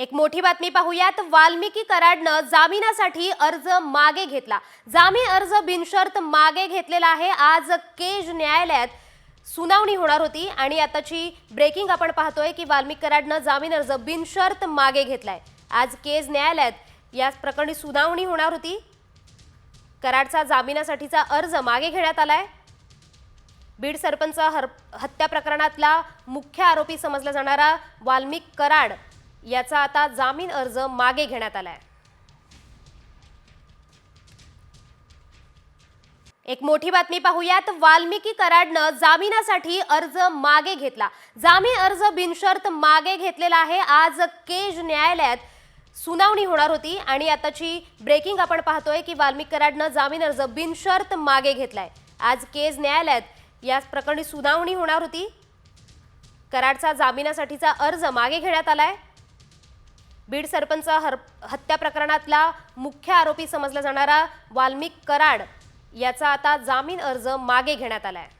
एक मोठी बातमी पाहूयात. वाल्मिकी कराडनं जामिनासाठी अर्ज मागे घेतला. जामीन अर्ज बिनशर्त मागे घेतलेला आहे. आज केज न्यायालयात सुनावणी होणार होती आणि आताची ब्रेकिंग आपण पाहतोय की वाल्मिकी कराडनं जामीन अर्ज बिनशर्त मागे घेतलाय. आज केज न्यायालयात या प्रकरणी सुनावणी होणार होती. कराडचा जामिनासाठीचा अर्ज मागे घेण्यात आलाय. बीड सरपंच हर हत्या प्रकरणातला मुख्य आरोपी समजला जाणारा वाल्मिक कराड याचा आता जामीन अर्ज मागे घेण्यात आलाय. एक मोठी बातमी पाहूयात. वाल्मिकी कराडनं जामिनासाठी अर्ज मागे घेतला. जामीन अर्ज बिनशर्त मागे घेतलेला आहे. आज केज न्यायालयात सुनावणी होणार होती आणि आताची ब्रेकिंग आपण पाहतोय की वाल्मिकी कराडनं जामीन अर्ज बिनशर्त मागे घेतलाय. आज केज न्यायालयात या प्रकरणी सुनावणी होणार होती. कराडचा जामिनासाठीचा अर्ज मागे घेण्यात आलाय. बीड सरपंच हर हत्या प्रकरणातला मुख्य आरोपी समजला जाणारा वाल्मिक कराड याचा आता जामीन अर्ज मागे घेण्यात आला आहे